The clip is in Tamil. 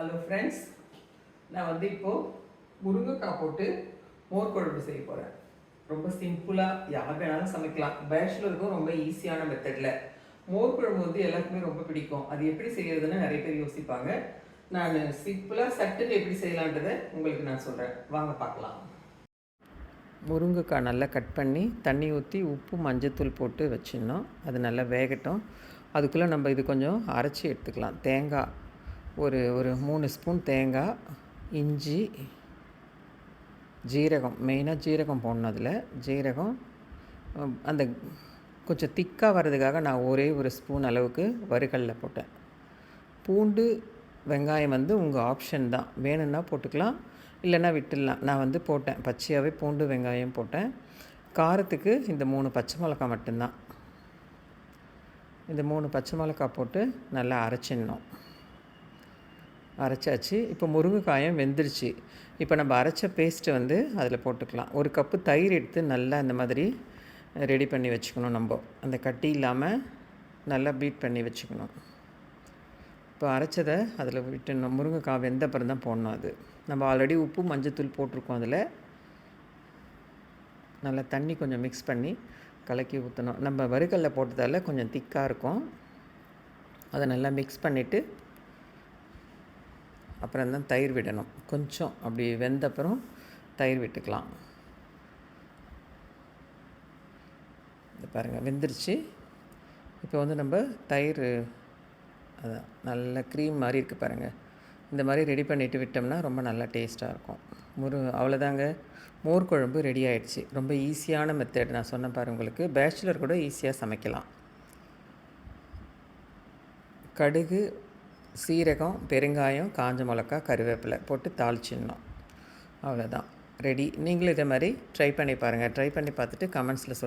ஹலோ ஃப்ரெண்ட்ஸ் நான் வந்து இப்போது முருங்கைக்காய் போட்டு மோர் குழம்பு செய்ய போகிறேன் ரொம்ப சிம்பிளாக யார் வேணாலும் சமைக்கலாம். பேச்சுலருக்கும் ரொம்ப ஈஸியான மெத்தடில் மோர் குழம்பு வந்து எல்லாருக்குமே ரொம்ப பிடிக்கும். அது எப்படி செய்யறதுன்னு நிறைய பேர் யோசிப்பாங்க. நான் சிம்பிளாக சட்டுன்னு எப்படி செய்யலான்றதை உங்களுக்கு நான் சொல்கிறேன் வாங்க பார்க்கலாம். முருங்கைக்காய் நல்லா கட் பண்ணி தண்ணி ஊற்றி உப்பு மஞ்சத்தூள் போட்டு வச்சிடணும். அது நல்லா வேகட்டும். அதுக்குள்ளே நம்ம இது கொஞ்சம் அரைச்சி எடுத்துக்கலாம். தேங்காய் ஒரு ஒரு மூணு ஸ்பூன் தேங்காய் இஞ்சி ஜீரகம் மெயினாக ஜீரகம் போடணும் அதில். ஜீரகம் அந்த கொஞ்சம் திக்காக வர்றதுக்காக நான் ஒரே ஒரு ஸ்பூன் அளவுக்கு வறுகல்ல போட்டேன். பூண்டு வெங்காயம் வந்து உங்கள் ஆப்ஷன் தான். வேணும்னா போட்டுக்கலாம் இல்லைன்னா விட்டுடலாம். நான் வந்து போட்டேன். பச்சையாகவே பூண்டு வெங்காயம் போட்டேன். காரத்துக்கு இந்த மூணு பச்சை மிளகாய் மட்டும்தான். இந்த மூணு பச்சை மிளகாய் போட்டு நல்லா அரைச்சிடணும். அரைச்சாச்சு. இப்போ முருங்கைக்காயும் வெந்துருச்சு. இப்போ நம்ம அரைச்ச பேஸ்ட்டு வந்து அதில் போட்டுக்கலாம். ஒரு கப்பு தயிர் எடுத்து நல்லா இந்த மாதிரி ரெடி பண்ணி வச்சுக்கணும் நம்ம. அந்த கட்டி இல்லாமல் நல்லா பீட் பண்ணி வச்சுக்கணும். இப்போ அரைச்சதை அதில் விட்டுணும் முருங்கைக்காய் வெந்த அப்புறம் தான் போடணும் அது. நம்ம ஆல்ரெடி உப்பு மஞ்சத்தூள் போட்டிருக்கோம் அதில். நல்லா தண்ணி கொஞ்சம் மிக்ஸ் பண்ணி கலக்கி ஊற்றணும் நம்ம வறுக்கல்ல போட்டதால் கொஞ்சம் திக்காக இருக்கும். அதை நல்லா மிக்ஸ் பண்ணிவிட்டு அப்புறம் தான் தயிர் விடணும். கொஞ்சம் அப்படி வெந்தப்புறம் தயிர் விட்டுக்கலாம். இது பாருங்கள் வெந்துருச்சு. இப்போ வந்து நம்ம தயிர் அதான் நல்ல க்ரீம் மாதிரி இருக்குது பாருங்கள் இந்த மாதிரி ரெடி பண்ணிவிட்டு விட்டோம்னா ரொம்ப நல்லா டேஸ்ட்டாக இருக்கும். முரு அவ்வளோதாங்க மோர் குழம்பு ரெடி ஆயிடுச்சு. ரொம்ப ஈஸியான மெத்தட் நான் சொன்ன பாரு உங்களுக்கு. பேச்சுலர் கூட ஈஸியாக சமைக்கலாம். கடுகு சீரகம் பெருங்காயம் காஞ்ச மிளகா கருவேப்பிலை போட்டு தாளிச்சிடணும். அவ்வளோதான் ரெடி நீங்களும் இதே மாதிரி ட்ரை பண்ணி பாருங்கள் ட்ரை பண்ணி பார்த்துட்டு கமெண்ட்ஸில் சொல்